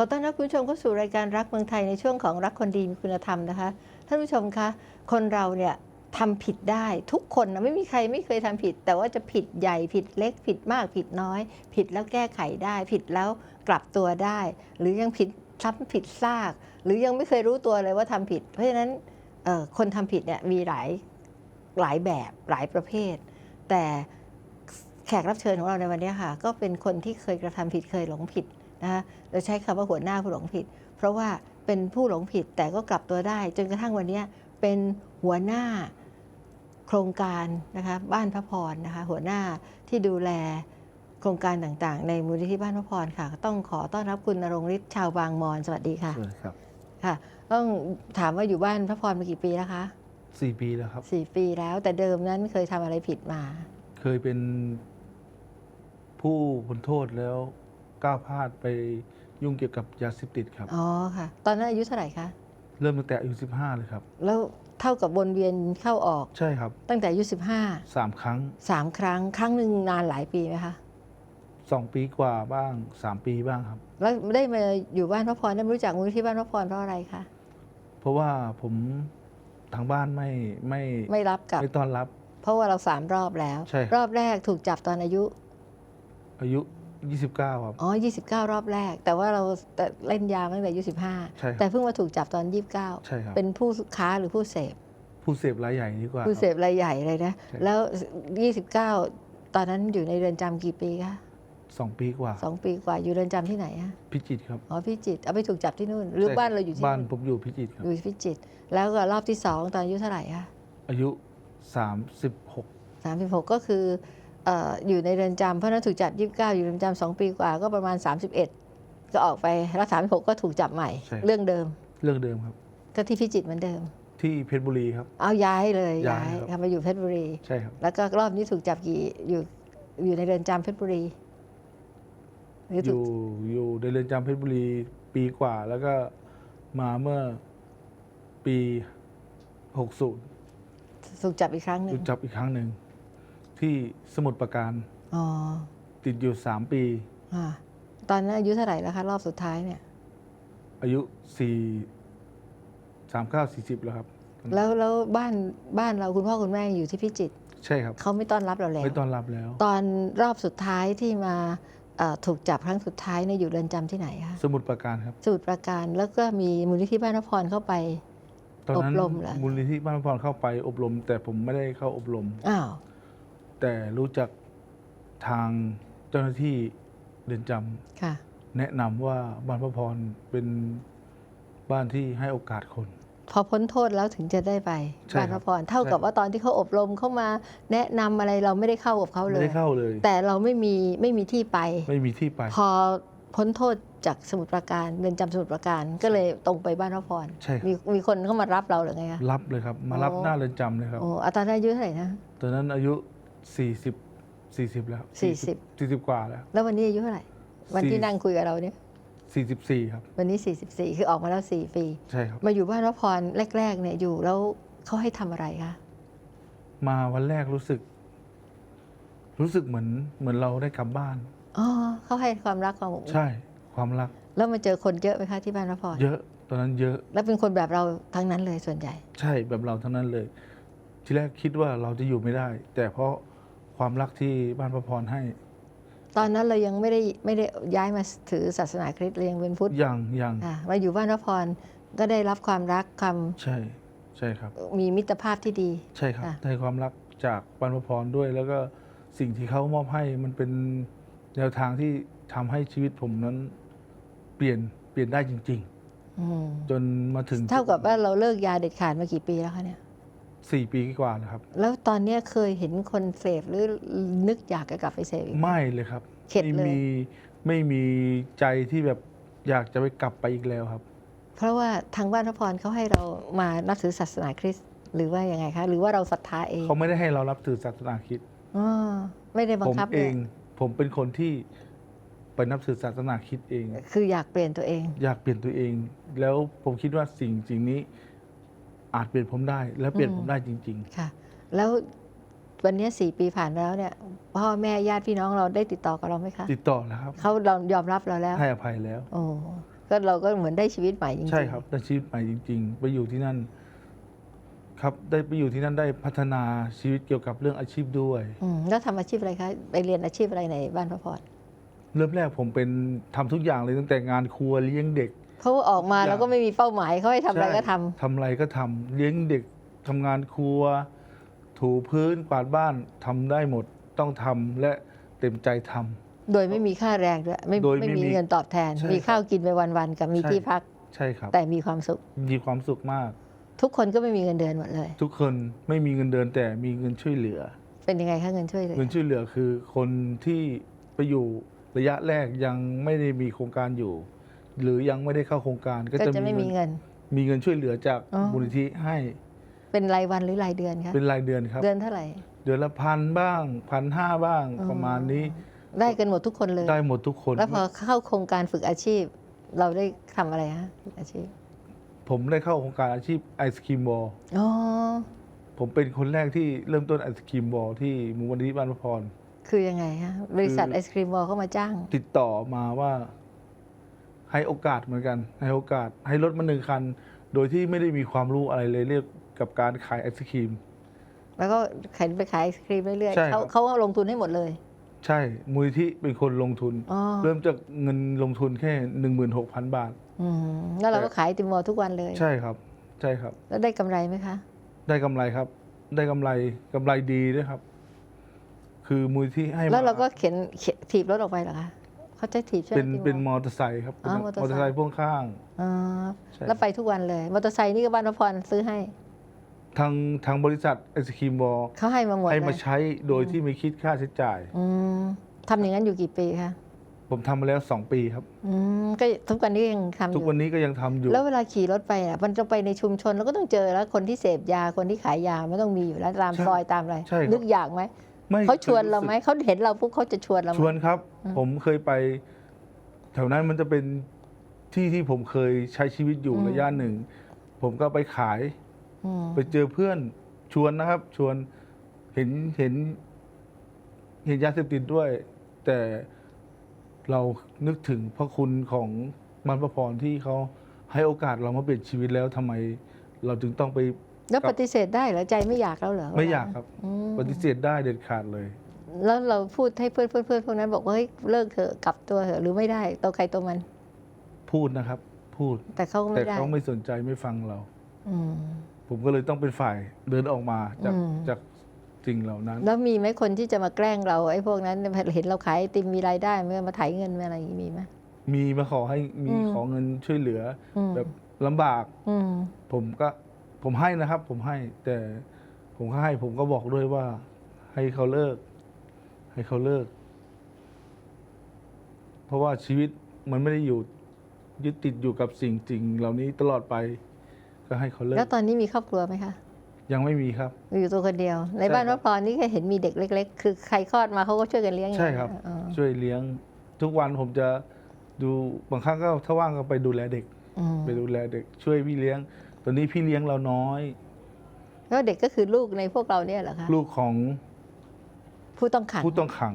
ขอต้อนรับคุณผู้ชมเข้าสู่รายการรักเมืองไทยในช่วงของรักคนดีมีคุณธรรมนะคะ ท่านผู้ชมคะ คนเราเนี่ยทำผิดได้ทุกคนนะไม่มีใครไม่เคยทำผิด แต่ว่าจะผิดใหญ่ผิดเล็กผิดมากผิดน้อย ผิดแล้วแก้ไขได้ ผิดแล้วกลับตัวได้ หรือยังผิดซ้ำผิดซาก หรือยังไม่เคยรู้ตัวเลยว่าทำผิด เพราะฉะนั้นคนทำผิดเนี่ยมีหลายหลายแบบหลายประเภท แต่แขกรับเชิญของเราในวันนี้ค่ะ ก็เป็นคนที่เคยกระทำผิดเคยหลงผิด นะคะเราใช้คำว่าหัวหน้าผู้หลงผิด เพราะว่าเป็นผู้หลงผิดแต่ก็กลับตัวได้ จนกระทั่งวันนี้เป็นหัวหน้าโครงการนะคะบ้านพระพรนะคะหัวหน้าที่ดูแลโครงการต่างๆ ในมูลนิธิบ้านพระพรค่ะ ต้องขอต้อนรับคุณนรงฤทธิ์ชาวบางมอนสวัสดีค่ะสวัสดีครับค่ะ ต้องถามว่าอยู่บ้านพระพรมากี่ปีแล้วคะสี่ปีแล้วครับสี่ปีแล้วแต่เดิมนั้นเคยทำอะไรผิดมา เคยเป็นผู้พ้นโทษแล้ว ก้าวพลาดไปยุ่งเกี่ยวกับยาเสพติดครับ อ๋อค่ะ ตอนนั้นอายุเท่าไหร่คะ เริ่มตั้งแต่อายุ15 เลยครับ แล้วเท่ากับวนเวียนเข้าออกใช่ครับตั้งแต่อายุสามครั้ง15 3ครั้ง ครั้งหนึ่งนานหลายปีไหมคะสองปีกว่าบ้างสามปีบ้างครับ แล้วได้มาอยู่บ้านพระพรได้มารู้จักมูลนิธิบ้านพระพรเพราะอะไรคะ เพราะว่าผมทางบ้านไม่ไม่ไม่รับกับ ไม่ต้อนรับ เพราะว่าเราสามรอบแล้ว ใช่ครับ รอบแรกถูกจับตอนอายุ อายุ 29 ครับ อ๋อ 29 รอบแรก แต่ว่าเราแต่เล่นยามาตั้งแต่อายุใช่ครั15บแต่เพิ่งมาถูกจับตอนใช่ครับ29เป็นผู้ค้าหรือผู้เสพ ผู้เสพรายใหญ่ดีกว่าผู้คเสรับพรายใหญ่เลยนะใช่แล้ว 29 ตอนนั้นอยู่ในเรือนจำกี่ปีคะสองปีกว่า สองปีกว่าอยู่เรือนจำที่ไหนอะพิจิตรครับ อ๋อพิจิตรเอาไปถูกจับที่นู่น หรือใช่ บ้านเราอยู่ที่บ้านนู่นผมอยู่พิจิตรครับ อยู่พิจิตรแล้วก็รอบที่สองตอนอายุเท่าไหร่คะอายุ 36สามสิบหกก็คือเอ่ออยู่ในเรือนจำเพราะฉะนั้นถูกจับยี่สิบเก้าอยู่ในเรือนจำสองปีกว่าก็ประมาณ 31 ก็ออกไปแล้วสามสิบหกก็ถูกจับใหม่ ใช่ เรื่องเดิม เรื่องเดิมครับ ก็ที่พิจิตรเหมือนเดิม ที่เพชรบุรีครับ เอาย้ายเลยย้ายครับ ทำมาอยู่เพชรบุรี ใช่ครับ แล้วก็รอบนี้ถูกจับกี่อยู่อยู่ในเรือนจำเพชรบุรีหรืออถูกยู่อยู่ในเรือนจำเพชรบุรีปีกว่า แล้วก็มาเมื่อปี 60ถูกจับอีกครั้งหนึ่ถูงกจับอีกครั้งหนึ่ง ที่สมุทรปราการ อ๋อติดอยู่ 3 ปี อ่าตอนนั้นอายุเท่าไหร่แล้วคะ รอบสุดท้ายเนี่ย อายุ4 39 40 แล้วครับ แล้วแล้วบ้านบ้านเราคุณพ่อคุณแม่อยู่ที่พิจิตรใช่ครับ เขาไม่ต้อนรับเราแล้ว ไม่ต้อนรับแล้ว ตอนรอบสุดท้ายที่มาเอ่อถูกจับครั้งสุดท้ายเนี่ยอยู่เรือนจำที่ไหนคะสมุทรปราการครับ สมุทรปราการแล้วก็มีมูลนิธิบ้านนพรเข้าไป ตอนนั้นอบรมเหรอ มูลนิธิบ้านพรเข้าไปอบรม แต่ผมไม่ได้เข้าอบรม อ้าว แต่รู้จักทางเจ้าหน้าที่เรือนจำค่ะแนะนำว่าบ้านพระพรเป็นบ้านที่ให้โอกาสคน พอพ้นโทษแล้วถึงจะได้ไปใช่บ้านคนรับพรเท่ากับใช่ ว่าตอนที่เขาอบรมเข้ามา แนะนำอะไรเราไม่ได้เข้ากับเขาเลไม่ย ได้เข้าเลย แต่เราไม่มีไม่มีที่ไป ไม่มีที่ไป พอพ้นโทษจากสมุทรปราการเรือนจำสมุทรปราการก็เลยตรงไปบ้านพระพรใช่ครับ มีมีคนเข้ามารับเราหรือไงคะ รับเลยครับ มารับอ๋อหน้าเรือนจำเลยครับ โอ้อาตอนนั้นอายุเท่าไหร่นะ ตอนนั้นอายุ 40 40แล้ว40 40กว่าแล้วแล้ววันนี้อายุเท่าไหร่ วันที่สี่นั่งคุยกับเราเนี่ย44ครับ วันนี้ 44 คือออกมาแล้ว 4 ปี ใช่ครับ มาอยู่บ้านพระพรแรก ๆ เนี่ยอยู่แล้วเขาให้ทำอะไรคะ มาวันแรกรู้สึก รู้สึกเหมือนเหมือนเราได้กลับบ้าน อ๋อเขาให้ความรักความอบอุ่นใช่ความรัก แล้วมาเจอคนเยอะไหมคะที่บ้านพระพรเยอะตอนนั้นเยอะ แล้วเป็นคนแบบเราทั้งนั้นเลยส่วนใหญ่ ใช่แบบเราทั้งนั้นเลย ทีแรกคิดว่าเราจะอยู่ไม่ได้ แต่เพราะความรักที่บ้านพระพรให้ ตอนนั้นเรายังไม่ได้ไม่ได้ย้ายมาถือศาสนาคริสต์เรายังเป็นพุทธยังยังอะมาอยู่บ้านพระพรก็ได้รับความรักความใช่ใช่ครับ มีมิตรภาพที่ดี ใช่ครับค่ะ ได้ความรักจากบ้านพระพรด้วย แล้วก็สิ่งที่เขามอบให้มันเป็นแนวทางที่ทำให้ชีวิตผมนั้น เปลี่ยนเปลี่ยนได้จริง อืมๆ จนมาถึงเท่ากับว่าเราเลิกยาเด็ดขาดมากี่ปีแล้วคะเนี่ย สี่ปีกว่าแล้วครับ แล้วตอนเนี้ยเคยเห็นคนเสพหรือนึกอยากจะกลับไปเสพอีกไหม ไม่เลยครับเข็ดไม่เลย มีไม่มีใจที่แบบอยากจะไปกลับไปอีกแล้วครับ เพราะว่าทางบ้านพระพรเขาให้เรามานับถือศาสนาคริสต์หรือว่ายังไงคะ หรือว่าเราศรัทธาเองเขาไม่ได้ให้เรารับถือศาสนาคริดอ๋อไม่ได้บังผมคับเอเลยง ผมเป็นคนที่ไปนับถือศาสนาคริดเอง คืออยากเปลี่ยนตัวเอง อยากเปลี่ยนตัวเอง แล้วผมคิดว่าสิ่งสิ่งนี้ อาจเปลี่ยนผมได้และเปลี่ยนอืมผมได้จริง ค่ะ แล้ววันเนี้ยสี่ปีผ่านไปแล้วเนี่ย พ่อแม่ญาติพี่น้องเราได้ติดต่อกับเราไหมคะๆ ติดต่อแล้วครับ เขาเรายอมรับเราแล้ว ให้อภัยแล้ว โอ้ก็เราก็เหมือนได้ชีวิตใหม่จริงๆ ใช่ครับได้ชีวิตใหม่จริง ๆ ไปอยู่ที่นั่น ครับได้ไปอยู่ที่นั่นได้พัฒนาชีวิตเกี่ยวกับเรื่องอาชีพด้วย อืมแล้วทำอาชีพอะไรคะ ไปเรียนอาชีพอะไรในบ้านพระพร เริ่มแรกผมเป็นทำทุกอย่างเลยตั้งแต่งานครัวเลี้ยงเด็ก เพราะว่าออกมาอย่างแล้วก็ไม่มีเป้าหมายเขาให้ทำอะไรก็ทำใช่ทำอะไรก็ทำเลี้ยงเด็กทำงานครัว ถูพื้นกวาดบ้านทำได้หมดต้องทำและเต็มใจทำโดยไม่มีค่าแรงด้วยไม่โดยไม่ไม่มีมีเงินตอบแทนใช่มีข้าวกินไปวันๆกับมีใช่ที่พักใช่ครับแต่มีความสุขมีความสุขมาก ทุกคนก็ไม่มีเงินเดือนหมดเลย ทุกคนไม่มีเงินเดือนแต่มีเงินช่วยเหลือ เป็นยังไงคะเงินช่วยเหลือเงินช่วยเหลือคือคนที่ไปอยู่ระยะแรกยังไม่ได้มีโครงการอยู่ หรือยังไม่ได้เข้าโครงการก็ก็จะจะไม่มีมีเงินเงิน มีเงินช่วยเหลือจากอ๋อ มูลนิธิให้เป็นรายวันหรือรายเดือนคะเป็นรายเดือนครับ เดือนเท่าไหร่ เดือนละพันบ้างพันห้าบ้างอ๋อ ประมาณนี้ได้กันหมดทุกคนเลย ได้หมดทุกคน แล้วพอเข้าโครงการฝึกอาชีพ เราได้ทำอะไรฮะฝึกอาชีพผมได้เข้าโครงการอาชีพไอศครีมบอลอ๋อผมเป็นคนแรกที่เริ่มต้นไอศครีมบอลที่มูลนิธิบ้านพระพร คือยังไงฮะบริษัทคือ ไอศครีมบอลเข้ามาจ้างติดต่อมาว่า ให้โอกาสเหมือนกัน ให้โอกาสให้รถมาหนึ่งคัน โดยที่ไม่ได้มีความรู้อะไรเลยเรียกกับการขายไอศครีม แล้วก็ขายไปขายไอศครีมเรื่อยใช่ๆครัเขาบเขาลงทุนให้หมดเลย ใช่มูลนิธิเป็นคนลงทุน อ๋อ เริ่มจากเงินลงทุนแค่หนึ่งหมื่นหกพันบาท อืมแล้วเราก็แต่ขายไอติมบอลทุกวันเลย ใช่ครับ ใช่ครับ แล้วได้กำไรไหมคะ ได้กำไรครับ ได้กำไรกำไรดีด้วยครับ คือมูลที่ให้แล้วเรามก็เข็นเข็นถีบรถออกไปเหรอคะ เขาจะถีบใช่ไหมเป็นไอติมบอลเป็นมอเตอร์ไซค์ครับเป็นอ๋อมมออเตเตออร์ไซค์ร์ไซค์พ่วงข้างอ๋อใช่แล้วไปทุกวันเลยมอเตอร์ไซค์นี่ก็บ้านพระพรซื้อให้ ทางทางบริษัทไอศครีมบอลเขาให้มาหมดให้เลมายใช้โดยที่ไม่คิดค่าใช้จ่ายอืมทำอย่างนั้นอยู่กี่ปีคะผมทำมาแล้วสองปีครับอืมก็ทุกวันนี้ยังทำอทุกยู่วันนี้ก็ยังทำอยู่ แล้วเวลาขี่รถไปอะมันจะไปในชุมชนเราก็ต้องเจอแล้วคนที่เสพยาคนที่ขายยาไม่ต้องมีอยู่แล้วตามใช่ซอยตามอะไรใช่ครับนึกอยากไหม ไม่เขาชวนเราคยสึกไหมเขาเห็นเราปุ๊บเขาจะชวนเราไหมชวนครับอืมผมเคยไป แถวนั้นมันจะเป็นที่ที่ผมเคยใช้ชีวิตอยู่ระยะหนึ่ง ผมก็ไปขายอืมไปเจอเพื่อนชวนนะครับ ชวนเห็นเห็น เห็นยาเสพติดด้วย แต่เรานึกถึงพระคุณของมันประพรที่เขาให้โอกาสเรามาเปลี่ยนชีวิตแล้วทำไมเราจึงต้องไป แล้วกับปฏิเสธได้เหรอใจไม่อยากแล้วเหรอไม่อยากครับอืมปฏิเสธได้เด็ดขาดเลย แล้วเราพูดให้เพื่อนเพื่อนเพื่อนพวกนั้นบอกว่าเฮ้ยเลิกเถอะกลับตัวเถอะหรือไม่ได้ตัวใครตัวมัน พูดนะครับ พูดแต่เขาก็แต่ไม่ได้เขาไม่สนใจไม่ฟังเราอืมผมก็เลยต้องเป็นฝ่ายเดินออกมาจากอืมจากสิ่งเหล่านั้น แล้วมีไหมคนที่จะมาแกล้งเราไอ้พวกนั้นเห็นเราขายไอติมมีรายได้เมื่อมาไถเงินมาอะไรอย่างนี้มีไหมมีมาขอให้มีอืมขอเงินช่วยเหลืออมแบบลำบากอืมผมก็ ผมให้นะครับ ผมให้แต่ผมก็ให้ผมก็บอกด้วยว่า ให้เขาเลิก ให้เขาเลิก เพราะว่าชีวิตมันไม่ได้อยู่ยึดติดอยู่กับสิ่งสิ่งเหล่านี้ตลอดไปก็ให้เขาเลิแล้วกตอนนี้มีครอบครัวไหมคะยังไม่มีครับ อยู่ตัวคนเดียว ในใช่บ้านครัพบระพรนี่ก็เห็นมีเด็กเล็ก ๆ คือใครคลอดมาเขาก็ช่วยกันเลี้ยงใช่ครับอ๋อช่วยเลี้ยง ทุกวันผมจะดูบางครั้งก็ถ้าว่างก็ไปดูแลเด็กอืมไปดูแลเด็ก ช่วยพี่เลี้ยงต อนนี้พี่เลี้ยงเราน้อย แล้วเด็กก็คือลูกในพวกเราเนี่ยเหรอคะ ลูกของผู้ต้องขังผู้ต้องขัง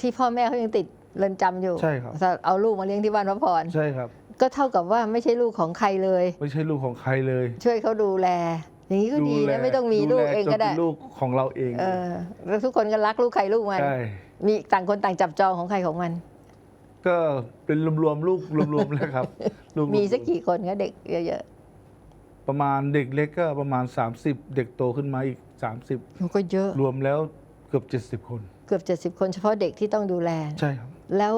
ที่พ่อแม่เขายังติดเรือนจำอยู่ใช่ครับแต่เอาลูกมาเลี้ยงที่บ้านพระพร ใช่ครับ ก็เท่ากับว่าไม่ใช่ลูกของใครเลย ไม่ใช่ลูกของใครเลย ช่วยเขาดูแล อย่างนี้ก็ดีแลนะไม่ต้องมีลูกเองก็จนได้เป็นลูกของเราเองเออแล้วทุกคนก็รักลูกใครลูกมัน ใช่มีต่างคนต่างจับจองของใครของมัน ก็เป็นรวมๆลูกรวมๆแล้วครับลูกมีสักกี่คนคะเด็กเยอะ ประมาณเด็กเล็กก็ประมาณ 30 เด็กโตขึ้นมาอีกๆมันก็เยอะ30รวมแล้วเกือบ 70 คน เกือบ 70 คนเฉพาะเด็กที่ต้องดูแล ใช่ครับ แล้ว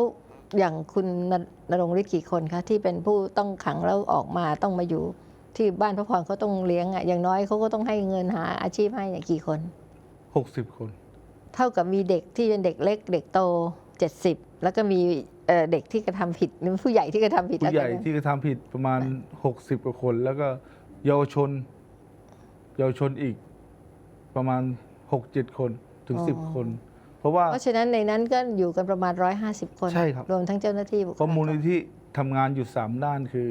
อย่างคุณนนรงฤทธิ์กี่คนคะที่เป็นผู้ต้องขังแล้วออกมาต้องมาอยู่ที่บ้านพระพรเขาต้องเลี้ยงอะอย่างน้อยเขาก็ต้องให้เงินหาอาชีพให้เนี่ยกี่คน 60 คน เท่ากับมีเด็กที่เป็นเด็กเล็ก เด็กโต 70 แล้วก็มีเอ่อเด็กที่กระทำผิดหรือผู้ใหญ่ที่กระทำผิดผู้ใหญ่แล้วก็ที่กระทำผิดประมาณ 60กว่าคนแล้วก็ เยาวชน เยาวชนอีกประมาณ 6-7 คนถึง10 คน เพราะว่า เพราะฉะนั้นในนั้นก็อยู่กันประมาณ 150 คน ใช่ครับ รวมทั้งเจ้าหน้าที่บุคเพราะมูลลากนิรธิทำงานอยู่ 3 ด้านคือ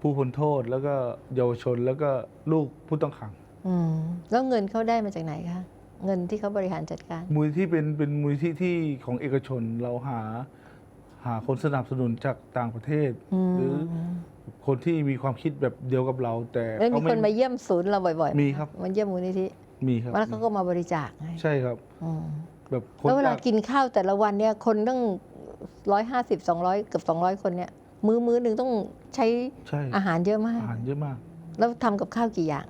ผู้พ้นโทษแล้วก็เยาวชนแล้วก็ลูกผู้ต้องขัง อืมแล้วเงินเขาได้มาจากไหนคะ เงินที่เขาบริหารจัดการ มูลที่เป็นเป็นมูลที่ที่ของเอกชนเราหาหาคนสนับสนุนจากต่างประเทศ อืม หรือ คนที่มีความคิดแบบเดียวกับเรา แต่แล้วมีเขาคนมาเยี่ยมศูนย์เราบ่อยๆไหมีครับมาเยี่ยมมูลนิธิมีครับแล้วเขาก็มาบริจาคให้ใช่ครับอืมแบบคนแล้วเวลาจากกินข้าวแต่ละวันเนี่ย คนต้องร้อยห้าสิบสองร้อยเกือบสองร้อยคนเนี่ย มื้อมื้อหนึ่งต้องใช้ใช่อาหารเยอะมาก อาหารเยอะมาก แล้วทำกับข้าวกี่อย่าง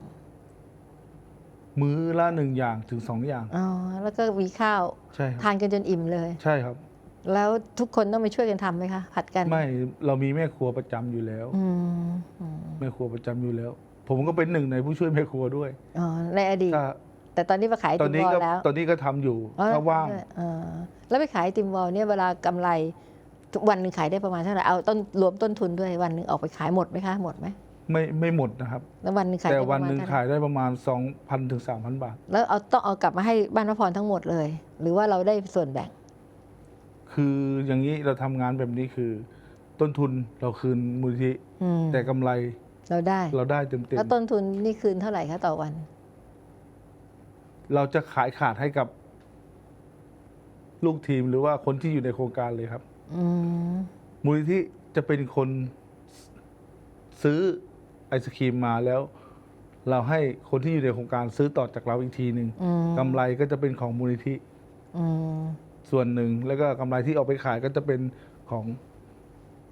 มื้อละหนึ่งอย่างถึงสองอย่างอ๋อแล้วก็มีข้าว ใช่ครับทานกันจนอิ่มเลย ใช่ครับ แล้วทุกคนต้องไปช่วยกันทำไหมคะผัดกันไม่เรามีแม่ครัวประจำอยู่แล้ว อืมอืมแม่ครัวประจำอยู่แล้ว ผมก็เป็นหนึ่งในผู้ช่วยแม่ครัวด้วยอ๋อในอดีต ถ้าแต่ตอนนี้ไปขายไอตอตินมนี้วอลก็แล้วตอนนี้ก็ทำอยู่อ๋อถ้าว่างเออแล้วไปขายไอติมวอลเนี่ยเวลากำไรทุกวันหนึ่งขายได้ประมาณเท่าไหร่เอาต้นรวมต้นทุนด้วยวันหนึ่งออกไปขายหมดไหมคะหมดไหมไม่ไม่หมดนะครับ แล้ววันหนึ่งขายแต่ได้ปวันระมาณหนึ่งเท่าไหร่ขายได้ประมาณ 2,000ถึง3,000 บาท แล้วเอาต้องเอากลับมาให้บ้านพระพรทั้งหมดเลย หรือว่าเราได้ส่วนแบ่ง คืออย่างนี้เราทำงานแบบนี้คือ ต้นทุนเราคืนมูลนิธิอืมแต่กำไรเราได้ เราได้เต็มเต็มแล้วต้นทุนนี่คืนเท่าไหร่คะต่อวัน เราจะขายขาดให้กับ ลูกทีมหรือว่าคนที่อยู่ในโครงการเลยครับ อืมมูลนิธิจะเป็นคนซื้อไอศครีมมาแล้ว เราให้คนที่อยู่ในโครงการซื้อต่อจากเราอีกทีหนึ่งอืมกำไรก็จะเป็นของมูลนิธิ อืม ส่วนหนึ่งแล้วก็กำไรที่เอาไปขายก็จะเป็นของ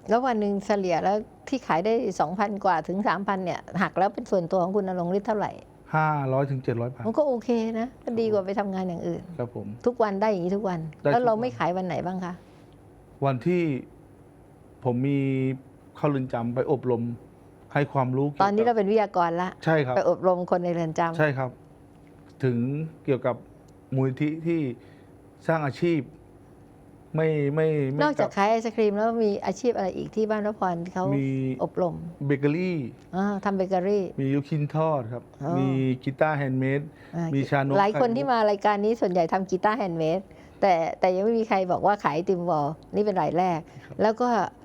แล้ววันหนึ่งเฉลี่ยแล้วที่ขายได้สองพันกว่าถึงสามพันเนี่ย หักแล้วเป็นส่วนตัวของคุณนรงค์ฤทธิ์เท่าไหร่ 500ถึง700บาทมันก็โอเคนะก็ดีกว่าไปทำงานอย่างอื่น ครับผม ทุกวันได้อย่างนี้ทุกวัน ได้แล้วเราทุกวัน ไม่ขายวันไหนบ้างคะ วันที่ผมมีเข้าเรือนจำไปอบรมให้ความรู้กี่ยวตอนนี้กัเราบเป็นวิทยากรละ ใช่ครับ ไปอบรมคนในเรือนจำใช่ครับ ถึงเกี่ยวกับมูลนิธิที่ สร้างอาชีพ ไม่ไม่ไม่นอกจากขายไอศครีมแล้วมีอาชีพอะไรอีกที่บ้านพระพรเขามีอบรมเบเกอรี่อ่าทำเบเกอรี่ มีลูกชิ้นทอดครับ อ๋อ มีกีตาร์แฮนด์เมดอ่ามีชานมหลายคนไข่มุกที่มารายการนี้ส่วนใหญ่ทำกีตาร์แฮนด์เมดแต่แต่ยังไม่มีใครบอกว่าขายไอติมวอลนี่เป็นรายแรก แล้วก็จะเอา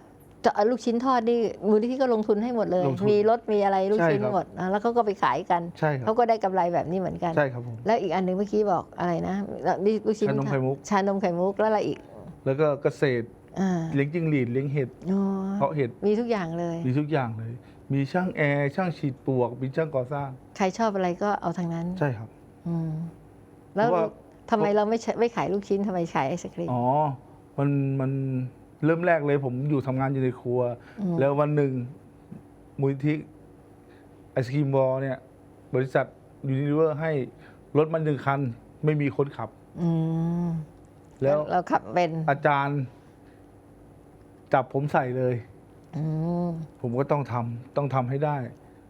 ลูกชิ้นทอดนี่มูลนิธิก็ลงทุนให้หมดเลย ลงทุนมีรถมีอะไรลูกใช่ชิ้นครับ หมดอ่าแล้วเขาก็ไปขายกันใช่ครับเขาก็ได้กำไรแบบนี้เหมือนกัน ใช่ครับผมแล้วอีกอันหนึ่งเมื่อกี้บอกอะไรนะแล้วนี่ลูกชิ้นชานมไข่มุก ชานมไข่มุกแล้วอะไรอีกแล้วก็เกษตรอ่าเลี้ยงจิ้งหรีดเลี้ยงเห็ดอ๋อเพาะเห็ดมีทุกอย่างเลย มีทุกอย่างเลย มีช่างแอร์ช่างฉีดปลวกมีช่างก่อสร้างใครชอบอะไรก็เอาทางนั้นใช่ครับ อืมแล้วเพราะว่า ทำไมเราไม่ใช้ไม่ขายลูกชิ้นทำไมขายไอศครีมอ๋อมันมัน เริ่มแรกเลยผมอยู่ทำงานอยู่ในครัวมแล้ววันหนึ่งมูลนิธิไอศครีมบอลเนี่ย บริษัทยูนิเวอร์ให้รถมันหนึ่งคัน ไม่มีคนขับ อืมแล้วเราขับเป็นอาจารย์ จับผมใส่เลย อืมผมก็ต้องทำต้องทำให้ได้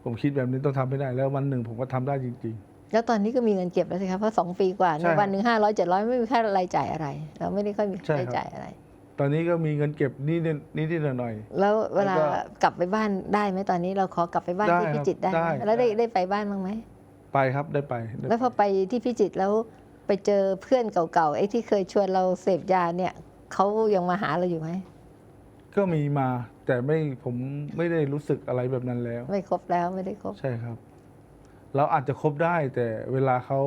ผมคิดแบบนี้ต้องทำให้ได้ แล้ววันหนึ่งผมก็ทำได้จริง แล้วตอนนี้ก็มีเงินเก็บแล้วสิครับเพราะสองปีกว่าใช่เนี่ยครับวันหนึ่งห้าร้อยเจ็ดร้อยไม่มีค่ารายจ่ายอะไร เราไม่ได้ค่อยมีใช่รายครับจ่ายอะไร ๆ ตอนนี้ก็มีเงินเก็บนิดๆนิดๆหน่อย แล้วเวลาแล้วก็กลับไปบ้านได้ไหมตอนนี้เราขอกลับไปบ้านได้ที่ครับพิจิตรได้ไหมได้แล้วได้ได้ ได้ไปบ้านบ้างไหม ๆไปครับได้ไปได้แล้วพอไปที่พิจิตรแล้วไปเจอเพื่อนเก่าๆไอ้ที่เคยชวนเราเสพยาเนี่ยเขายังมาหาเราอยู่ไหมก็มีมา แต่ไม่ผมไม่ได้รู้สึกอะไรแบบนั้นแล้ว ไม่ครบแล้วไม่ได้ครบ ใช่ครับ เราอาจจะคบได้แต่เวลาเขา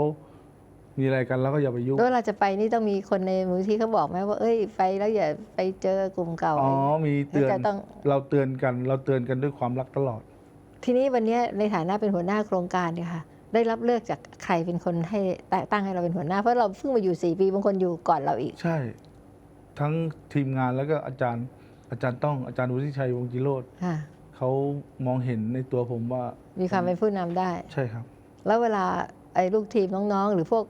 มีอะไรกันเราก็อย่าไปยุ่ง แล้วเวลาจะไปนี่ต้องมีคนในมูลที่เขาบอกไหมว่า เอ้ยไปแล้วอย่าไปเจอกลุ่มเก่า อ๋อ มีเตือนจะต้อง เราเตือนกัน เราเตือนกันด้วยความรักตลอด ทีนี้วันนี้ในฐานะเป็นหัวหน้าโครงการเนี่ยค่ะ ได้รับเลือกจากใครเป็นคนให้แต่ตั้งให้เราเป็นหัวหน้า เพราะเราเพิ่งมาอยู่สี่ปีบางคนอยู่ก่อนเราอีก ใช่ ทั้งทีมงานแล้วก็อาจารย์ อาจารย์ต้อง อาจารย์วุฒิชัยวงศ์จิโรธค่ะ เขามองเห็นในตัวผมว่า มีความเป็นผู้นำได้ ใช่ครับ แล้วเวลาไอ้ลูกทีมน้องๆ หรือพวก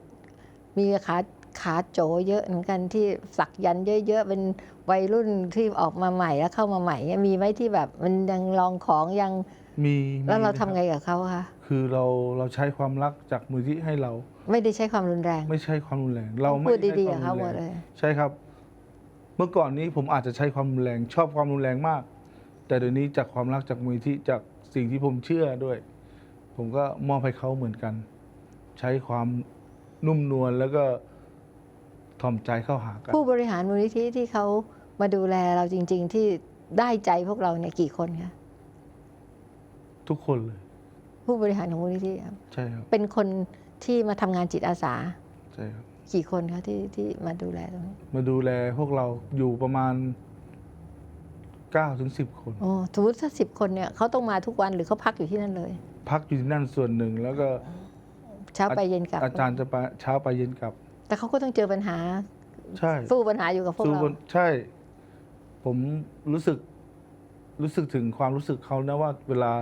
มีขาขาโจเยอะเหมือนกันที่สักยันต์เยอะ ๆ เป็นวัยรุ่นที่ออกมาใหม่แล้วเข้ามาใหม่เนี่ยมีไหมที่แบบมันยังลองของยังมีแล้วเรามีทำนะคบไงกับเขาคะคือเราเราใช้ความรักจากมูลที่ให้เรา ไม่ได้ใช้ความรุนแรง ไม่ใช่ความรุนแรง เราไม่พูดใช้ดีๆควกับเขาหมดรุนแรงเลยใช่ครับ เมื่อก่อนนี้ผมอาจจะใช้ความรุนแรง ชอบความรุนแรงมาก แต่เดี๋ยวนี้จากความรักจากมูลที่จากสิ่งที่ผมเชื่อด้วย ผมก็มอบให้เขาเหมือนกัน ใช้ความ นุ่มนวลแล้วก็ถ่อมใจเข้าหากัน ผู้บริหารมูลนิธิที่เขามาดูแลเราจริง ๆ ที่ได้ใจพวกเราเนี่ยกี่คนคะทุกคนเลย ผู้บริหารของมูลนิธิครับใช่ครับ เป็นคนที่มาทำงานจิตอาสา ใช่ครับ กี่คนคะที่ที่มาดูแลตรงนี้มาดูแลพวกเราอยู่ประมาณ9ถึง10 คน โอ้สมมติถ้าสิบคนเนี่ยเขาต้องมาทุกวันหรือเขาพักอยู่ที่นั่นเลย พักอยู่ที่นั่นส่วนหนึ่งแล้วก็ เช้าไปเย็นกลับ อาจารย์จะไปเช้าไปเย็นกลับ แต่เขาก็ต้องเจอปัญหา ใช่สู้ปัญหาอยู่กับพวกสู้เราคนใช่ ผมรู้สึก รู้สึกถึงความรู้สึกเขานะว่า เวลา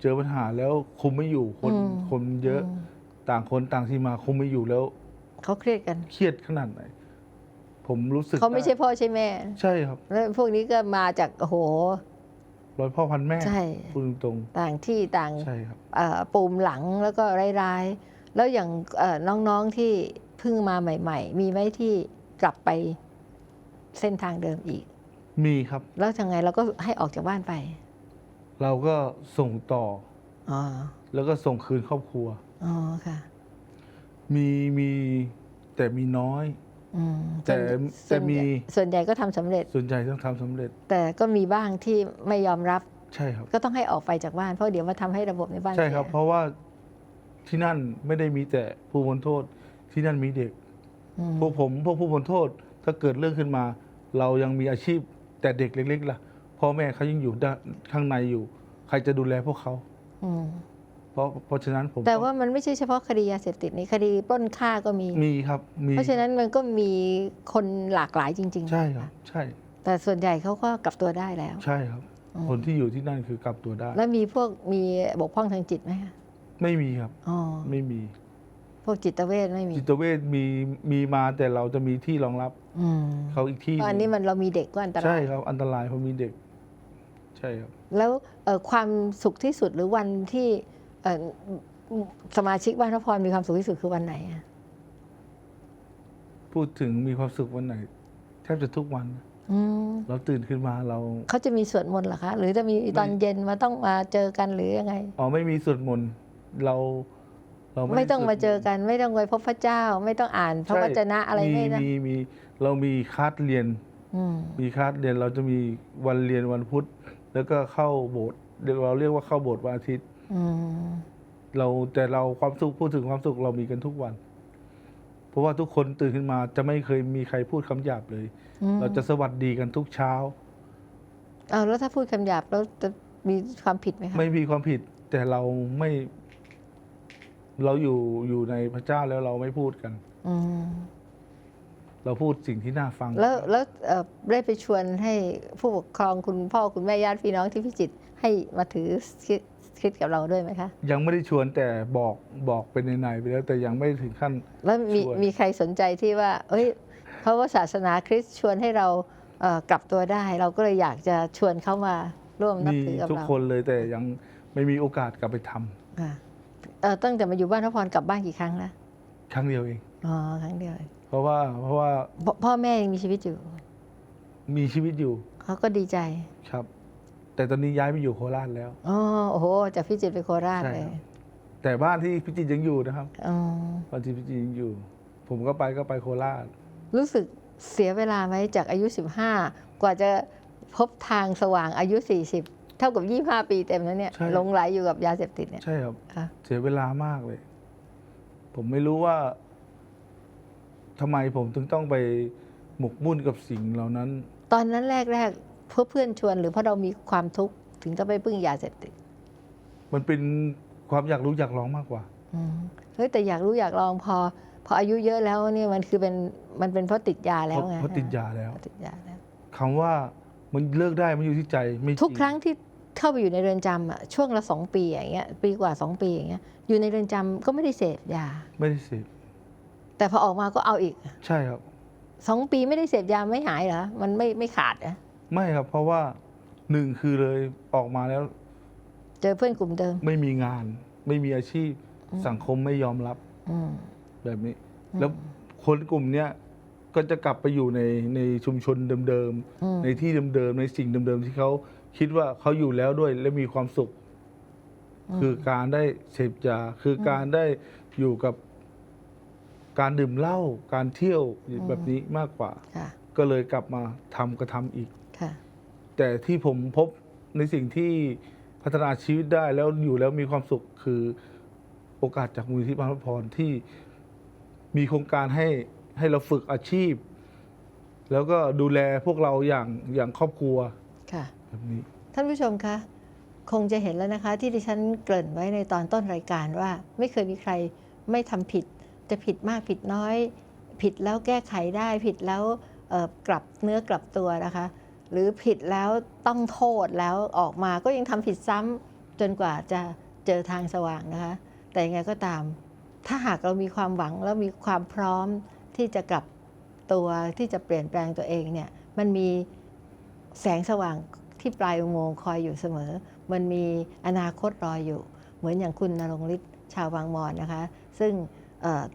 เจอปัญหาแล้วคุมไม่อยู่คนคนเยอะ มต่างคนต่างที่มาคุมไม่อยู่แล้ว เขาเครียดกันเครียดขนาดไหน ผมรู้สึกเขาไม่ใช่ด้พ่อใช่แม่ ใช่ครับแล้วพวกนี้ก็มาจากโอ้โห ร้อยพ่อพันแม่ใช่ พูดตรงต่างที่ต่างๆใช่ครับ เอ่อปูมหลังแล้วก็ร้ายๆ แล้วอย่างเอ่อน้องๆที่เพิ่งมาใหม่ ๆ มีไหมที่กลับไปเส้นทางเดิมอีก มีครับ แล้วทางไงเราก็ให้ออกจากบ้านไป เราก็ส่งต่ออ๋อแล้วก็ส่งคืนครอบครัวอ๋อค่ะ มีมีแต่มีน้อยอืมแต่ส่วนแต่มีส่วนใหญ่ก็ทำสำเร็จ ส่วนใหญ่ต้องทำสำเร็จ แต่ก็มีบ้างที่ไม่ยอมรับ ใช่ครับ ก็ต้องให้ออกไปจากบ้านเพราะเดี๋ยวมาทำให้ระบบในบ้านใช่ครับเสียเพราะว่า ที่นั่นไม่ได้มีแต่ผู้พ้นโทษที่นั่นมีเด็กอืมพวกผมพวกผู้พ้นโทษ ถ้าเกิดเรื่องขึ้นมา เรายังมีอาชีพแต่เด็กเล็ก ๆ ล่ะพ่อแม่เขายังอยู่ด้านข้างในอยู่ ใครจะดูแลพวกเขาอืมเพราะเพราะฉะนั้นผมแต่ว่ามันไม่ใช่เฉพาะคดียาเสพติดนี่คดีปล้นฆ่าก็มี มีครับมีเพราะฉะนั้นมันก็มีคนหลากหลายจริงๆใช่ครับ ใช่ แต่ส่วนใหญ่เขาก็กลับตัวได้แล้ว ใช่ครับ อืม คนที่อยู่ที่นั่นคือกลับตัวได้ แล้วมีพวกมีบกพร่องทางจิตไหมคะ ไม่มีครับ อ๋อไม่มี พวกจิตเวชไม่มีจิตเวชมีมีมาแต่เราจะมีที่รองรับอืมเขาอีกที่เพราะอันนี้มันเรามีเด็กก็อันตราใช่ยครับ อันตรายเพราะมีเด็ก ใช่ครับ แล้วเอ่อความสุขที่สุดหรือวันที่เอ่อสมาชิกบ้านพระพรมีความสุขที่สุดคือวันไหนอะพูดถึงมีความสุขวันไหน แทบจะทุกวัน อืมเราตื่นขึ้นมาเรา เขาจะมีสวดมนต์เหรอคะ หรือจะมีตอนเย็นมาต้องมาเจอกันหรือยังไง อ๋อไม่มีสวดมนต์ เราเราไม่ต้องมาเจอสวดกันไม่ต้องไปพบพระเจ้า ไม่ต้องอ่านพระใช่วจนะอะไรมีไม่นะมีมีเรามีคลาสเรียนอืมมีคลาสเรียนเราจะมีวันเรียนวันพุธ แล้วก็เข้าโบสถ์เดี๋ยวเราเรียกว่าเข้าโบสถ์วันอาทิตย์อืมเราแต่เราความสุขพูดถึงความสุขเรามีกันทุกวัน เพราะว่าทุกคนตื่นขึ้นมาจะไม่เคยมีใครพูดคำหยาบเลยอืมเราจะสวัสดีกันทุกเช้าเอาแล้วถ้าพูดคำหยาบแล้วจะมีความผิดไหมคะไม่มีความผิดแต่เราไม่ เราอยู่อยู่ในพระเจ้าแล้วเราไม่พูดกัน อืมเราพูดสิ่งที่น่าฟัง แล้วแล้วเอ่อได้ไปชวนให้ผู้ปกครองคุณพ่อคุณแม่ญาติพี่น้องที่พิจิตรให้มาถือคริสคริสต์กับเราด้วยไหมคะ ยังไม่ได้ชวนแต่บอกบอกเป็นในๆไปแล้วแต่ยังไม่ถึงขั้น แล้วมีชวน มีใครสนใจที่ว่า เอ้ย เพราะว่าศาสนาคริสต์ชวนให้เราเอ่อกลับตัวได้ เราก็เลยอยากจะชวนเขามาร่วมนับมีถือกับทุกเราคนเลยแต่ยังไม่มีโอกาสกลับไปทำค่ะ เอ่อตั้งแต่มาอยู่บ้านพระพรกลับบ้านกี่ครั้งแล้วครั้งเดียวเอง อ๋อครั้งเดียวเพราะว่าเพราะว่าพ่อพ่อแม่ยังมีชีวิตอยู่มีชีวิตอยู่เขาก็ดีใจครับ แต่ตอนนี้ย้ายไปอยู่โคราชแล้ว อ๋อโอ้โหจากพิจิตรไปโคราชใช่เลยครับ แต่บ้านที่พิจิตรยังอยู่นะครับอ๋อบ้านที่พิจิตรยังอยู่ ผมก็ไปก็ไปโคราช รู้สึกเสียเวลาไหมจากอายุ 15 กว่าจะพบทางสว่างอายุ 40เท่ากับ 25 ปีเต็มแล้วเนี่ยใช่ หลงไหลอยู่กับยาเสพติดเนี่ย ใช่ครับ ค่ะ เสียเวลามากเลย ผมไม่รู้ว่าทำไมผมถึงต้องไปหมกมุ่นกับสิ่งเหล่านั้น ตอนนั้นแรกๆเพื่อเพื่อนชวนหรือเพราะเรามีความทุกข์ถึงจะไปพึ่งยาเสพติดมันเป็นความอยากรู้อยากลองมากกว่า อืมเฮ้ยแต่อยากรู้อยากลองพอ พออายุเยอะแล้วเนี่ยมันคือเป็นมันเป็นเพราะติดยาเพแล้วราะไงเพราะติดยาแล้วติดยาแล้ว คำว่ามันเลิกได้มันอยู่ที่ใจไม่ทุกจริงครั้งที่ เข้าไปอยู่ในเรือนจำอะช่วงละสองปีอย่างเงี้ยปีกว่าสองปีอย่างเงี้ยอยู่ในเรือนจำก็ไม่ได้เสพยา ไม่ได้เสพแต่พอออกมาก็เอาอีกใช่ครับ สองปีไม่ได้เสพยาไม่หายเหรอมันไม่ไม่ขาดเหรอไม่ครับ เพราะว่าหนึ่งคือเลยออกมาแล้วเจอเพื่อนกลุ่มเดิม ไม่มีงาน ไม่มีอาชีพสังคมไม่ยอมรับอืม แบบนี้แล้วคนกลุ่มเนี้ยก็จะกลับไปอยู่ในในชุมชนเดิมอืมๆ ในที่เดิมๆในสิ่งเดิมๆที่เขา คิดว่าเขาอยู่แล้วด้วยและมีความสุข คือการได้เสพยาคือการได้อยู่กับการดื่มเหล้าการเที่ยวแบบนี้มากกว่าค่ะก็เลยกลับมาทำกระทำอีกค่ะแต่ที่ผมพบในสิ่งที่พัฒนาชีวิตได้แล้วอยู่แล้วมีความสุขคือโอกาสจากมูลที่บางพระพรที่มีโครงการให้ให้เราฝึกอาชีพ แล้วก็ดูแลพวกเราอย่างอย่างครอบครัว ค่ะแบนี้ ท่านผู้ชมคะคงจะเห็นแล้วนะคะ ที่ดิฉันเกริ่นไว้ในตอนต้นรายการว่า ไม่เคยมีใครไม่ทำผิด จะผิดมากผิดน้อย ผิดแล้วแก้ไขได้ผิดแล้วกลับเนื้อกลับตัวนะคะ หรือผิดแล้วต้องโทษแล้วออกมาก็ยังทำผิดซ้ำจนกว่าจะเจอทางสว่างนะคะ แต่ยังไงก็ตาม ถ้าหากเรามีความหวังแล้วมีความพร้อมที่จะกลับตัวที่จะเปลี่ยนแปลงตัวเองเนี่ยมันมีแสงสว่าง ที่ปลายอุโมงค์คอยอยู่เสมอ มันมีอนาคตรออยู่ เหมือนอย่างคุณนรงฤทธิ์ชาวบางมอนนะคะ ซึ่ง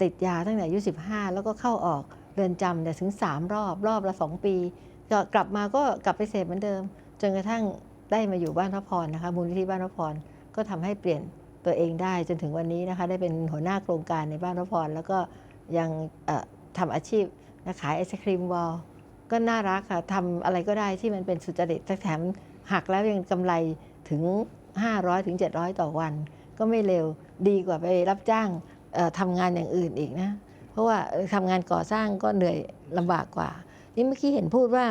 ติดยาตั้งแต่อายุ 15 แล้วก็เข้าออกเรือนจำเนี่ยถึง 3 รอบรอบละ 2 ปีก็กลับมาก็กลับไปเสพเหมือนเดิม จนกระทั่งได้มาอยู่บ้านพระพรนะคะมูลนิธิบ้านพระพรก็ทำให้เปลี่ยนตัวเองได้จนถึงวันนี้นะคะได้เป็นหัวหน้าโครงการในบ้านพระพรแล้วก็ยังเอ่อทำอาชีพขายไอศครีมวอล ก็น่ารักค่ะทำอะไรก็ได้ที่มันเป็นสุจริตแถมหักแล้วยังกำไรถึง 500ถึง700 ต่อวัน ก็ไม่เร็วดีกว่าไปรับจ้างเอ่อทำงานอย่างอื่นอีกนะ เพราะว่าเอ่อทำงานก่อสร้างก็เหนื่อยลำบากกว่า นี่เมื่อกี้เห็นพูดว่า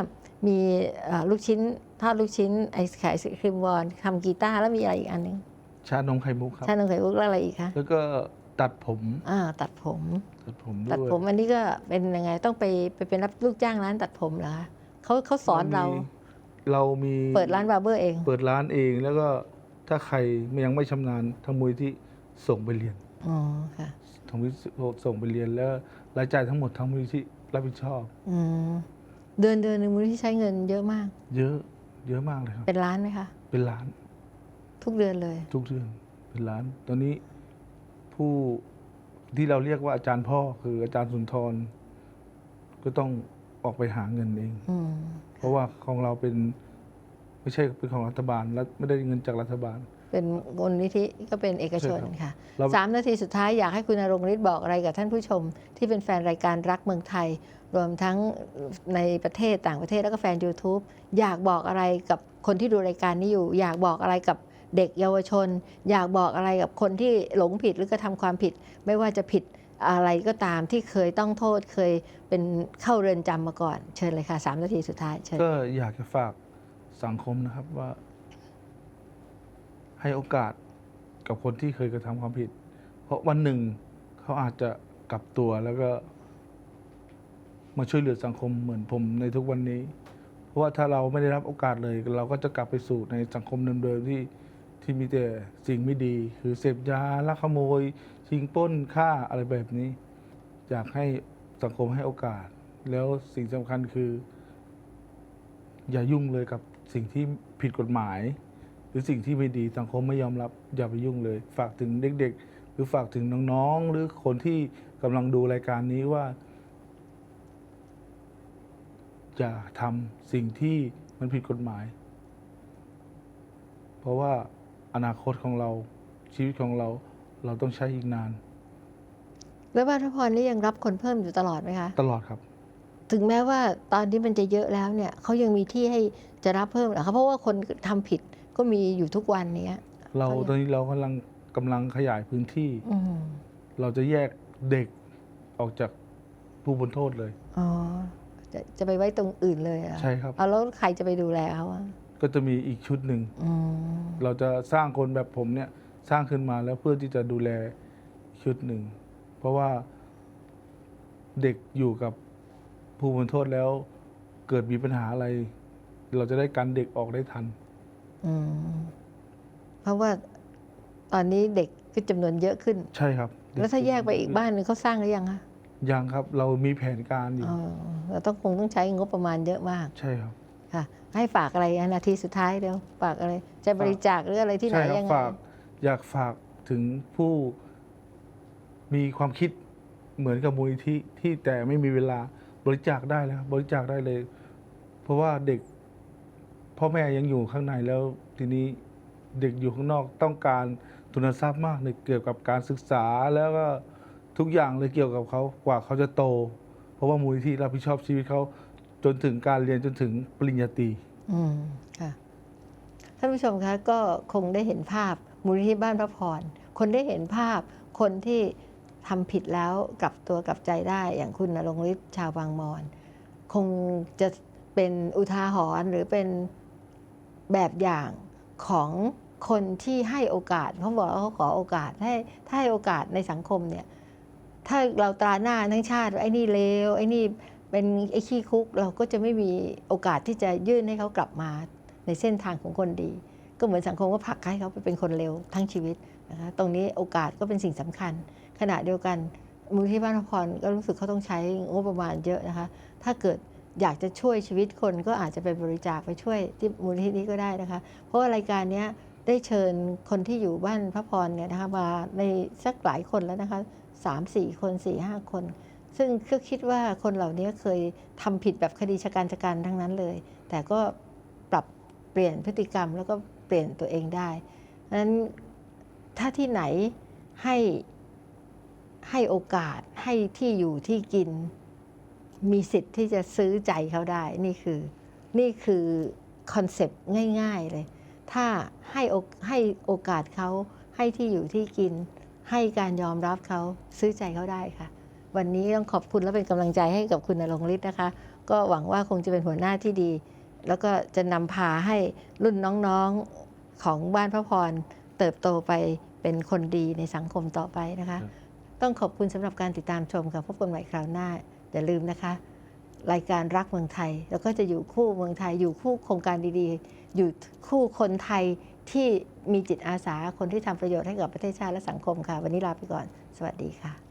มีเอ่อลูกชิ้นทอดลูกชิ้นไอศขายไอศครีมวอลทำกีตาร์แล้วมีอะไรอีกอันหนึงชานมไข่มุกครับชานมไข่มุกแล้วอะไรอีกคะแล้วก็ตัดผมอ่าตัดผม ตัดผมตัดด้วยผมอันนี้ก็เป็นยังไงต้องไปไปเป็นรับลูกจ้างร้านตัดผมเหรอคะเขาเขาสอนเรา เรามีเปิดร้านบาร์เบอร์เอง เปิดร้านเองแล้วก็ถ้าใครยังไม่ชำนาญทางมูลที่ส่งไปเรียนอ๋อค่ะทางมูลที่ส่งไปเรียนแล้วรายจ่ายทั้งหมดทางมูลที่รับผิดชอบอืมเดือนเดือนหนึ่งมูลที่ใช้เงินเยอะมาก เยอะ เยอะมากเลยครับ เป็นล้านไหมคะ เป็นล้าน ทุกเดือนเลย ทุกเดือน เป็นล้าน ตอนนี้ผู้ ที่เราเรียกว่าอาจารย์พ่อคืออาจารย์สุนทร ก็ต้องออกไปหาเงินเอง อืมเพราะว่าของเราเป็นไม่ใช่เป็นของรัฐบาลและไม่ได้เงินจากรัฐบาล เป็นมูลนิธิก็เป็นเอกชนใช่ครับค่ะเรา สามนาทีสุดท้ายอยากให้คุณนรงฤทธิ์บอกอะไรกับท่านผู้ชม ที่เป็นแฟนรายการรักเมืองไทย รวมทั้งในประเทศต่างประเทศแล้วก็แฟน YouTube อยากบอกอะไรกับคนที่ดูรายการนี้อยู่ อยากบอกอะไรกับ เด็กเยาวชน อยากบอกอะไรกับคนที่หลงผิดหรือกระทำความผิด ไม่ว่าจะผิดอะไรก็ตามที่เคยต้องโทษเคยเป็นเข้าเรือนจำมาก่อน เชิญเลยค่ะสามนาทีสุดท้ายเชิญก็อยากจะฝากสังคมนะครับว่า ให้โอกาสกับคนที่เคยกระทำความผิด เพราะวันหนึ่งเขาอาจจะกลับตัวแล้วก็ มาช่วยเหลือสังคมเหมือนผมในทุกวันนี้ เพราะว่าถ้าเราไม่ได้รับโอกาสเลย เราก็จะกลับไปสู่ในสังคมเดิมๆที่ ที่มีแต่สิ่งไม่ดี คือเสพยาลักขโมย ชิงปล้นฆ่าอะไรแบบนี้ อยากให้สังคมให้โอกาส แล้วสิ่งสำคัญคือ อย่ายุ่งเลยกับสิ่งที่ผิดกฎหมาย หรือสิ่งที่ไม่ดีสังคมไม่ยอมรับ อย่าไปยุ่งเลย ฝากถึงเด็ก ๆ หรือฝากถึงน้องๆ หรือคนที่กำลังดูรายการนี้ว่าอย่าทำสิ่งที่มันผิดกฎหมาย เพราะว่า อนาคตของเราชีวิตของเราเราต้องใช้อีกนาน แล้วบ้านพระพรนี่ยังรับคนเพิ่มอยู่ตลอดไหมคะ ตลอดครับ ถึงแม้ว่าตอนนี้มันจะเยอะแล้วเนี่ยเขายังมีที่ให้จะรับเพิ่มเหรอคะเพราะว่าคนทำผิดก็มีอยู่ทุกวันเนี้ย เราเขายังตอนนี้เรากำลังกำลังขยายพื้นที่อืมเราจะแยกเด็กออกจากผู้บนโทษเลย อ๋อ จะจะไปไว้ตรงอื่นเลยเหรอใช่ครับเอาแล้วใครจะไปดูแลเขาอะ ก็จะมีอีกชุดหนึ่งอืมเราจะสร้างคนแบบผมเนี่ยสร้างขึ้นมาแล้วเพื่อที่จะดูแลชุดหนึ่ง เพราะว่าเด็กอยู่กับผู้บนโทษแล้ว เกิดมีปัญหาอะไร เราจะได้กันเด็กออกได้ทันอืมเพราะว่าตอนนี้เด็กก็จำนวนเยอะขึ้น ใช่ครับ แล้วถ้าแยกไปอีกบ้านหนึงเขาสร้างหรือยังคะยังครับ เรามีแผนการอยู่อ๋อเราต้องคงต้องใช้งบประมาณเยอะมาก ใช่ครับค่ะ ให้ฝากอะไรอะนาทีสุดท้ายเดี๋ยวฝากอะไร จะบริจาคหรืออะไรที่ไหนใช่ครัยังไงฝากอยากฝากถึงผู้มีความคิดเหมือนกับมูลนิธิที่แต่ไม่มีเวลาบริจาคได้แล้วบริจาคได้เลย เพราะว่าเด็กพ่อแม่ยังอยู่ข้างในแล้วทีนี้เด็กอยู่ข้างนอกต้องการทุนทรัพย์มากในเกี่ยวกับการศึกษาแล้วก็ทุกอย่างเลยเกี่ยวกับเขากว่าเขาจะโต เพราะว่ามูลนิธิรับผิดชอบชีวิตเขา จนถึงการเรียนจนถึงปริญญาตรีอืมค่ะท่านผู้ชมคะก็คงได้เห็นภาพมูลนิธิบ้านพระพร คนได้เห็นภาพคนที่ทำผิดแล้วกลับตัวกลับใจได้อย่างคุณนรงฤทธิ์ชาวบางมอน คงจะเป็นอุทาหรณ์หรือเป็นแบบอย่างของคนที่ให้โอกาสเขาบอกว่าเขาขอโอกาสให้ถ้าให้โอกาสในสังคมเนี่ย ถ้าเราตราหน้าทั้งชาติไอ้นี่เลวไอ้นี่ เป็นไอ้ขี้คุกเราก็จะไม่มีโอกาสที่จะยื่นให้เขากลับมาในเส้นทางของคนดี ก็เหมือนสังคมก็ผลักให้เขาไปเป็นคนเลวทั้งชีวิตนะคะตรงนี้โอกาสก็เป็นสิ่งสำคัญ ขณะเดียวกันมูลที่บ้านพระพรก็รู้สึกเขาต้องใช้งบประมาณเยอะนะคะ ถ้าเกิดอยากจะช่วยชีวิตคนก็อาจจะไปบริจาคไปช่วยที่มูลที่นี้ก็ได้นะคะ เพราะว่ารายการนี้ได้เชิญคนที่อยู่บ้านพระพรเนี่ยนะคะมาในสักหลายคนแล้วนะคะสามสี่คนสี่ห้าคน ซึ่งก็คิดว่าคนเหล่านี้เคยทำผิดแบบคดีชะการชะกันทั้งนั้นเลย แต่ก็ปรับเปลี่ยนพฤติกรรมแล้วก็เปลี่ยนตัวเองได้นั้นถ้าที่ไหนให้ให้โอกาสให้ที่อยู่ที่กิน มีสิทธิ์ที่จะซื้อใจเขาได้ นี่คือนี่คือคอนเซปต์ง่ายๆเลย ถ้าให้ให้โอกาสเขาให้ที่อยู่ที่กิน ให้การยอมรับเขาซื้อใจเขาได้ค่ะ วันนี้ต้องขอบคุณและเป็นกำลังใจให้กับคุณนรงค์ฤทธิ์นะคะ ก็หวังว่าคงจะเป็นหัวหน้าที่ดี แล้วก็จะนำพาให้รุ่นน้องๆของบ้านพระพรเติบโตไปเป็นคนดีในสังคมต่อไปนะคะครับต้องขอบคุณสำหรับการติดตามชมค่ะพบกันใหม่คราวหน้าอย่าลืมนะคะ รายการรักเมืองไทย แล้วก็จะอยู่คู่เมืองไทย อยู่คู่โครงการดีๆ อยู่คู่คนไทยที่มีจิตอาสาคนที่ทำประโยชน์ให้กับประเทศชาติและสังคมค่ะ วันนี้ลาไปก่อน สวัสดีค่ะ